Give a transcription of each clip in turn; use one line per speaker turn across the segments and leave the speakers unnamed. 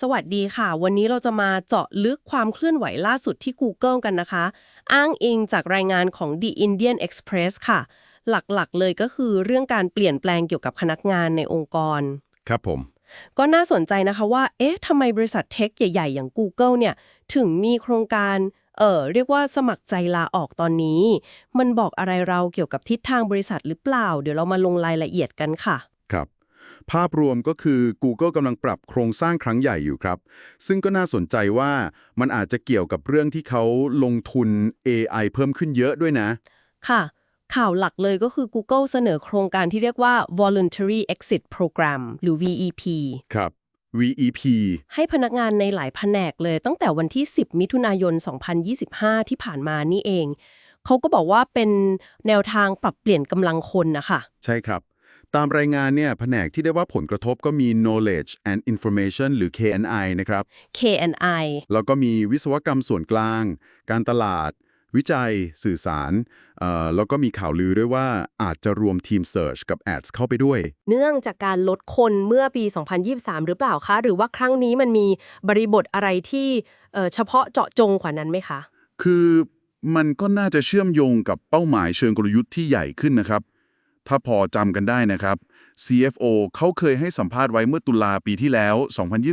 สวัสดีค่ะ วันนี้เราจะมาเจาะลึกความเคลื่อนไหวล่าสุดที่ Google กันนะคะ อ้างอิงจากรายงานของ The Indian Express ค่ะ หลักๆ เลยก็คือเรื่องการเปลี่ยนแปลงเกี่ยวกับพนักงานในองค์กร
ครับผม
ก็น่าสนใจนะคะว่า เอ๊ะทำไมบริษัทเทคใหญ่ๆ อย่าง Google เนี่ย ถึงมีโครงการเอ่อเรียกว่าสมัครใจลาออกตอนนี้ มันบอกอะไรเราเกี่ยวกับทิศทางบริษัทหรือเปล่า เดี๋ยวเรามาลงรายละเอียดกันค่ะ
ครับ ภาพรวมก็คือ Google กำลังปรับโครงสร้างครั้งใหญ่อยู่ครับ ซึ่งก็น่าสนใจว่ามันอาจจะเกี่ยวกับเรื่องที่เขาลงทุน AI เพิ่มขึ้นเยอะด้วยนะ
ค่ะ ข่าวหลักเลยก็คือ Google เสนอโครงการที่เรียกว่า voluntary exit program หรือ VEP
ครับ VEP
ให้พนักงานในหลายแผนกเลยตั้งแต่วันที่ 10 มิถุนายน 2025 ที่ผ่านมานี่เอง เขาก็บอกว่าเป็นแนวทางปรับเปลี่ยนกำลังคนนะคะ
ใช่ครับ ตามรายงานเนี่ยแผนกที่ได้ว่าผลกระทบก็มี knowledge and information หรือ KNI นะครับ
KNI
แล้วก็มีวิศวกรรมส่วนกลาง การตลาด วิจัย สื่อสารเอ่อแล้วก็มีข่าวลือด้วยว่าอาจจะรวมทีม Search กับ Ads เข้าไปด้วย
เนื่องจากการลดคนเมื่อปี 2023 หรือเปล่าคะ หรือว่าครั้งนี้มันมีบริบทอะไรที่เอ่อเฉพาะเจาะจงกว่านั้นไหมคะ
คือมันก็น่าจะเชื่อมโยงกับเป้าหมายเชิงกลยุทธ์ที่ใหญ่ขึ้นนะครับ ถ้าพอจำกันได้นะครับ CFO เขาเคยให้สัมภาษณ์ไว้เมื่อตุลาปีที่แล้ว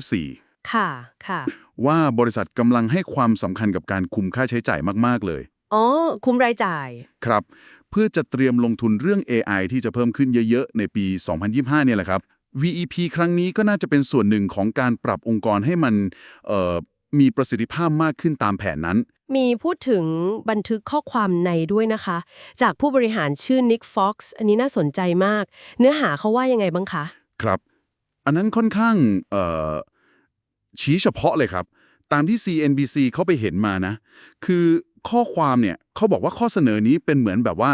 2024
ค่ะ ค่ะ
ว่าบริษัทกำลังให้ความสำคัญกับการคุมค่าใช้จ่ายมาก ๆ เลย
อ๋อ คุมรายจ่าย
ครับ เพื่อจะเตรียมลงทุนเรื่อง AI ที่จะเพิ่มขึ้นเยอะ ๆ ในปี 2025 เนี่ยแหละครับ VEP ครั้งนี้ก็น่าจะเป็นส่วนหนึ่งของการปรับองค์กรให้มันเอ่อมีประสิทธิภาพมากขึ้นตามแผนนั้น
มีพูดถึงบันทึกข้อความในด้วยนะคะ จากผู้บริหารชื่อ Nick Fox อันนี้น่าสนใจมาก เนื้อหาเขาว่ายังไงบ้างคะ
ครับ อันนั้นค่อนข้างเอ่อชี้เฉพาะเลยครับ ตามที่ CNBC เขาไปเห็นมานะ คือข้อความเนี่ยเขาบอกว่าข้อเสนอนี้เป็นเหมือนแบบว่า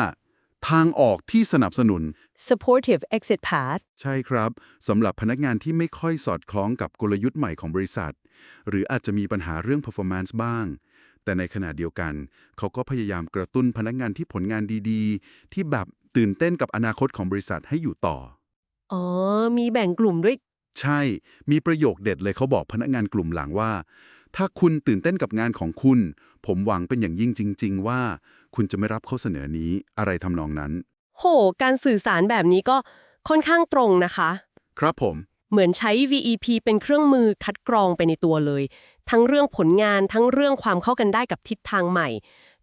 ทางออกที่สนับสนุน
supportive exit path
ใช่ครับสำหรับพนักงานที่ไม่ค่อยสอดคล้องกับกลยุทธ์ใหม่ของบริษัท หรืออาจจะมีปัญหาเรื่อง performance บ้าง แต่ในขณะเดียวกัน เขาก็พยายามกระตุ้นพนักงานที่ผลงานดีๆ ที่แบบตื่นเต้นกับอนาคตของบริษัทให้อยู่ต่อ
อ๋อ มีแบ่งกลุ่มด้วย
ใช่ มีประโยคเด็ดเลยเขาบอกพนักงานกลุ่มหลังว่า ถ้าคุณตื่นเต้นกับงานของคุณ ผมหวังเป็นอย่างยิ่งจริง ๆ ว่า คุณจะไม่รับข้อเสนอนี้อะไรทำนองนั้น
โห การสื่อสารแบบนี้ก็ค่อนข้างตรงนะคะ
ครับผม
เหมือนใช้ VEP เป็นเครื่องมือคัดกรองไปในตัวเลย ทั้งเรื่องผลงานทั้งเรื่องความเข้ากันได้กับทิศทางใหม่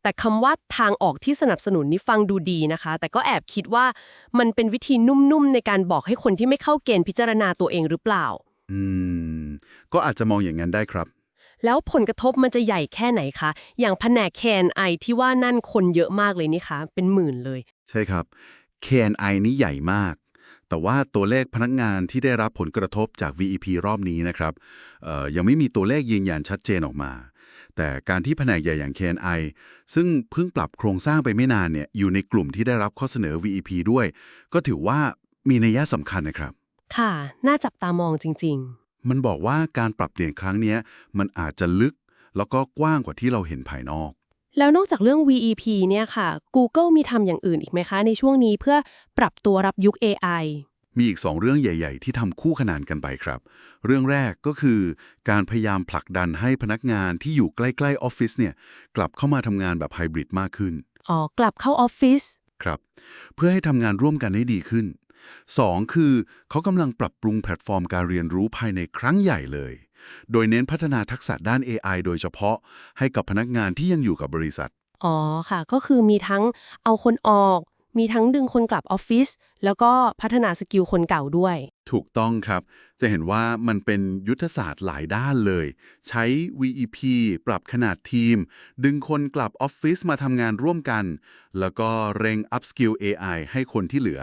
แต่คำว่าทางออกที่สนับสนุนนี่ฟังดูดีนะคะ แต่ก็แอบคิดว่ามันเป็นวิธีนุ่มๆในการบอกให้คนที่ไม่เข้าเกณฑ์พิจารณาตัวเองหรือเปล่า
อืม ก็อาจจะมองอย่างนั้นได้ครับ
แล้วผลกระทบมันจะใหญ่แค่ไหนคะ อย่างแผนก KNI ที่ว่านั่นคนเยอะมากเลยนี่คะ เป็นหมื่นเลย
ใช่ครับ KNI นี้ใหญ่มาก แต่ว่าตัวเลขพนักงานที่ได้รับผลกระทบจาก VEP รอบนี้นะครับเอ่อยังไม่มีตัวเลขยืนยันชัดเจนออกมา แต่การที่แผนกใหญ่อย่าง KNI ซึ่งเพิ่งปรับโครงสร้างไปไม่นานเนี่ยอยู่ในกลุ่มที่ได้รับข้อเสนอ VEP ด้วย ก็ถือว่ามีนัยสำคัญนะครับ
ค่ะ น่าจับตามองจริง
มันบอกว่าการปรับเปลี่ยนครั้งเนี้ยมันอาจจะลึก แล้วก็กว้างกว่าที่เราเห็นภายนอก
ๆ แล้วนอกจากเรื่อง VEP เนี่ยค่ะ Google มีทำอย่างอื่นอีกไหมคะ ในช่วงนี้เพื่อปรับตัวรับยุค AI
มีอีกสองเรื่องใหญ่ ๆ ที่ทำคู่ขนานกันไปครับ เรื่องแรกก็คือการพยายามผลักดันให้พนักงานที่อยู่ใกล้ ๆ ออฟฟิศเนี่ยกลับเข้ามาทำงานแบบไฮบริดมากขึ้น
อ๋อ กลับเข้าออฟฟิศ
ครับ เพื่อให้ทำงานร่วมกันได้ดีขึ้น 2. คือเขากำลังปรับปรุงแพลตฟอร์มการเรียนรู้ภายในครั้งใหญ่เลย โดยเน้นพัฒนาทักษะด้าน AI โดยเฉพาะ ให้กับพนักงานที่ยังอยู่กับบริษัท
อ๋อค่ะ ก็คือมีทั้งเอาคนออก มีทั้งดึงคนกลับออฟฟิศแล้วก็พัฒนาสกิลคนเก่าด้วย
ถูกต้องครับ จะเห็นว่ามันเป็นยุทธศาสตร์หลายด้านเลย ใช้ VEP ปรับขนาดทีม ดึงคนกลับออฟฟิศมาทำงานร่วมกัน แล้วก็เร่ง upskill AI ให้คนที่เหลือ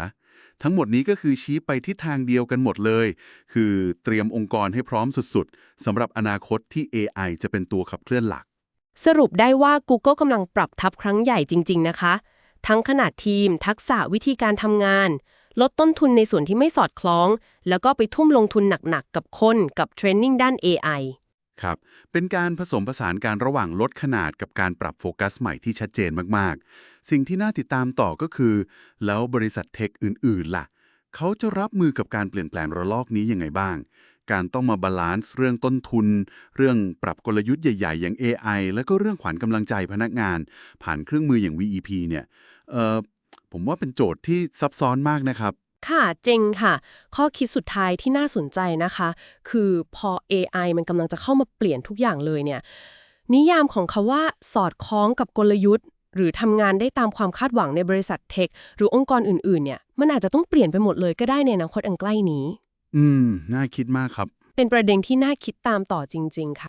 ทั้งหมดนี้ก็คือชี้ไปทิศทางเดียวกันหมดเลย คือเตรียมองค์กรให้พร้อมสุดๆสำหรับอนาคตที่ AI จะเป็นตัวขับเคลื่อนหลัก
สรุปได้ว่า Google กำลังปรับทับครั้งใหญ่จริง ๆ นะคะ ทั้งขนาดทีม ทักษะวิธีการทำงาน ลดต้นทุนในส่วนที่ไม่สอดคล้อง แล้วก็ไปทุ่มลงทุนหนักๆกับคนกับเทรนนิ่งด้าน AI
ครับ เป็นการผสมผสานการระหว่างลดขนาดกับการปรับโฟกัสใหม่ที่ชัดเจนมากๆ สิ่งที่น่าติดตามต่อก็คือ แล้วบริษัทเทคอื่น ๆ ล่ะ เขาจะรับมือกับการเปลี่ยนแปลงระลอกนี้ยังไงบ้าง การต้องมาบาลานซ์เรื่องต้นทุน เรื่องปรับกลยุทธ์ใหญ่ ๆ อย่าง AI แล้วก็เรื่องขวัญกำลังใจพนักงาน ผ่านเครื่องมืออย่าง VEP เนี่ยผมว่าเป็นโจทย์ที่ซับซ้อนมากนะครับ
ค่ะ เจงค่ะ ข้อคิดสุดท้ายที่น่าสนใจนะคะ คือพอ AI มันกำลังจะเข้ามาเปลี่ยนทุกอย่างเลยเนี่ย นิยามของคาว่าสอดคล้องกับกลยุทธ์ หรือทำงานได้ตามความคาดหวังในบริษัทเทค หรือองค์กรอื่นๆเนี่ย มันอาจจะต้องเปลี่ยนไปหมดเลยก็ได้ในอนาคตอันใกล้นี้
อืม น่าคิดมากครับ
เป็นประเด็นที่น่าคิดตามต่อจริง ๆ ค่ะ